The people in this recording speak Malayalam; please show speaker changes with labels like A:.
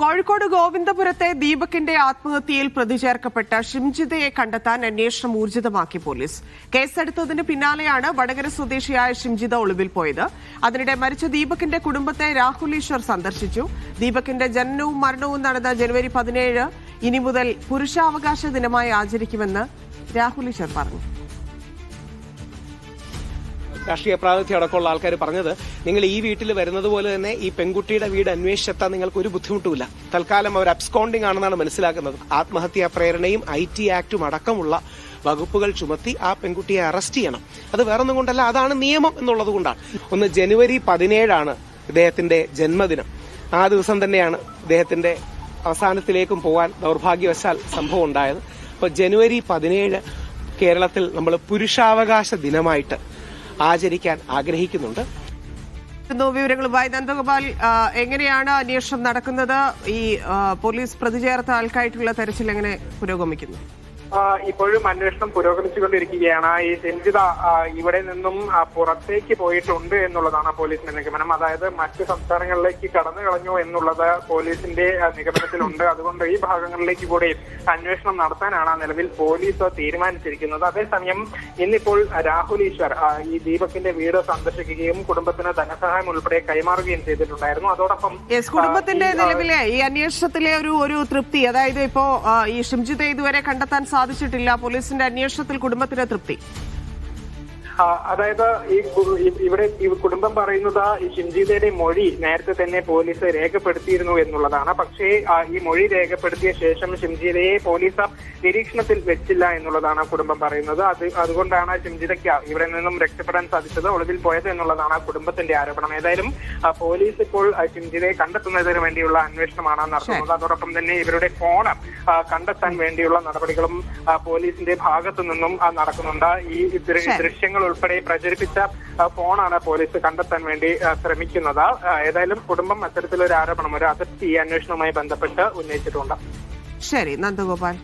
A: കോഴിക്കോട് ഗോവിന്ദപുരത്തെ ദീപകിന്റെ ആത്മഹത്യയിൽ പ്രതിചേർക്കപ്പെട്ട ഷിംജിതയെ കണ്ടെത്താൻ അന്വേഷണം ഊർജിതമാക്കി പോലീസ്. കേസെടുത്തതിന് പിന്നാലെയാണ് വടകര സ്വദേശിയായ ഷിംജിത ഒളിവിൽ പോയത്. അതിനിടെ മരിച്ച ദീപകിന്റെ കുടുംബത്തെ രാഹുൽ ഈശ്വർ സന്ദർശിച്ചു. ദീപകിന്റെ ജനനവും മരണവും നടന്ന ജനുവരി പതിനേഴ് ഇനി മുതൽ പുരുഷാവകാശ ദിനമായി ആചരിക്കുമെന്ന് രാഹുൽ ഈശ്വർ പറഞ്ഞു.
B: രാഷ്ട്രീയ പ്രാതിനിധ്യം അടക്കമുള്ള ആൾക്കാർ പറഞ്ഞത് നിങ്ങൾ ഈ വീട്ടിൽ വരുന്നത് പോലെ തന്നെ ഈ പെൺകുട്ടിയുടെ വീട് അന്വേഷിച്ചെത്താൻ നിങ്ങൾക്ക് ഒരു ബുദ്ധിമുട്ടുമില്ല. തൽക്കാലം അവർ അബ്സ്കോണ്ടിംഗ് ആണെന്നാണ് മനസ്സിലാക്കുന്നത്. ആത്മഹത്യാ പ്രേരണയും ഐ ടി ആക്ടും അടക്കമുള്ള വകുപ്പുകൾ ചുമത്തി ആ പെൺകുട്ടിയെ അറസ്റ്റ് ചെയ്യണം. അത് വേറൊന്നും കൊണ്ടല്ല അതാണ് നിയമം എന്നുള്ളത് കൊണ്ടാണ്. ഒന്ന് ജനുവരി പതിനേഴാണ് ഇദ്ദേഹത്തിന്റെ ജന്മദിനം. ആ ദിവസം തന്നെയാണ് ഇദ്ദേഹത്തിന്റെ അവസാനത്തിലേക്കും പോകാൻ ദൗർഭാഗ്യവശാൽ സംഭവം ഉണ്ടായത് അപ്പോൾ ജനുവരി പതിനേഴ് കേരളത്തിൽ നമ്മൾ പുരുഷാവകാശ ദിനമായിട്ട് ആചരിക്കാൻ ആഗ്രഹിക്കുന്നുണ്ട്.
A: വിവരങ്ങളുമായി നന്ദഗോപാൽ എങ്ങനെയാണ് അന്വേഷണം നടക്കുന്നത്? ഈ പോലീസ് പ്രതിചേർത്ത ആൾക്കായിട്ടുള്ള തെരച്ചിൽ എങ്ങനെ പുരോഗമിക്കുന്നു?
C: ഇപ്പോഴും അന്വേഷണം പുരോഗമിച്ചുകൊണ്ടിരിക്കുകയാണ്. ഈ രഞ്ജിത ഇവിടെ നിന്നും പുറത്തേക്ക് പോയിട്ടുണ്ട് എന്നുള്ളതാണ് പോലീസിന്റെ നിഗമനം. അതായത് മറ്റ് സംസ്ഥാനങ്ങളിലേക്ക് കടന്നു കളഞ്ഞു എന്നുള്ളത് പോലീസിന്റെ നിഗമനത്തിലുണ്ട്. അതുകൊണ്ട് ഈ ഭാഗങ്ങളിലേക്ക് കൂടി അന്വേഷണം നടത്താനാണ് നിലവിൽ പോലീസ് തീരുമാനിച്ചിരിക്കുന്നത്. അതേസമയം ഇന്നിപ്പോൾ രാഹുൽ ഈശ്വർ ഈ ദീപകിന്റെ വീട് സന്ദർശിക്കുകയും കുടുംബത്തിന് ധനസഹായം ഉൾപ്പെടെ കൈമാറുകയും ചെയ്തിട്ടുണ്ടായിരുന്നു. അതോടൊപ്പം
A: കുടുംബത്തിന്റെ നിലവിലെ ഈ അന്വേഷണത്തിലെ ഒരു ഒരു തൃപ്തി അതായത് ഇപ്പോ ഈ ഷിംജിത്തെ ഇതുവരെ കണ്ടെത്താൻ സാധിച്ചിട്ടില്ല. പോലീസിന്റെ അന്വേഷണത്തിൽ കുടുംബത്തിന് തൃപ്തി.
C: അതായത് ഈ ഇവിടെ ഈ കുടുംബം പറയുന്നത് ഈ ഷിംജിതയുടെ മൊഴി നേരത്തെ തന്നെ പോലീസ് രേഖപ്പെടുത്തിയിരുന്നു എന്നുള്ളതാണ്. പക്ഷേ ഈ മൊഴി രേഖപ്പെടുത്തിയ ശേഷം ഷിംജിതയെ പോലീസ് നിരീക്ഷണത്തിൽ വെച്ചില്ല എന്നുള്ളതാണ് കുടുംബം പറയുന്നത്. അത് അതുകൊണ്ടാണ് ഷിംജിതയ്ക്ക് ഇവിടെ നിന്നും രക്ഷപ്പെടാൻ സാധിച്ചത് ഒളിവിൽ പോയത് എന്നുള്ളതാണ് കുടുംബത്തിന്റെ ആരോപണം. ഏതായാലും പോലീസ് ഇപ്പോൾ ഷിംജിതയെ കണ്ടെത്തുന്നതിന് വേണ്ടിയുള്ള അന്വേഷണമാണ് നടത്തുന്നത്. അതോടൊപ്പം തന്നെ ഇവരുടെ ഫോൺ കണ്ടെത്താൻ വേണ്ടിയുള്ള നടപടികളും പോലീസിന്റെ ഭാഗത്തു നിന്നും നടക്കുന്നുണ്ട്. ഈ. ദൃശ്യങ്ങൾ ഉൾപ്പെടെ പ്രചരിപ്പിച്ച ഫോണാണ് പോലീസ് കണ്ടെത്താൻ വേണ്ടി ശ്രമിക്കുന്നത്. ഏതായാലും കുടുംബം അത്തരത്തിലൊരു ആരോപണം ഒരു അതിർത്തി അന്വേഷണവുമായി ബന്ധപ്പെട്ട് ഉന്നയിച്ചിട്ടുണ്ട്.
A: ശരി നന്ദഗോപാൽ.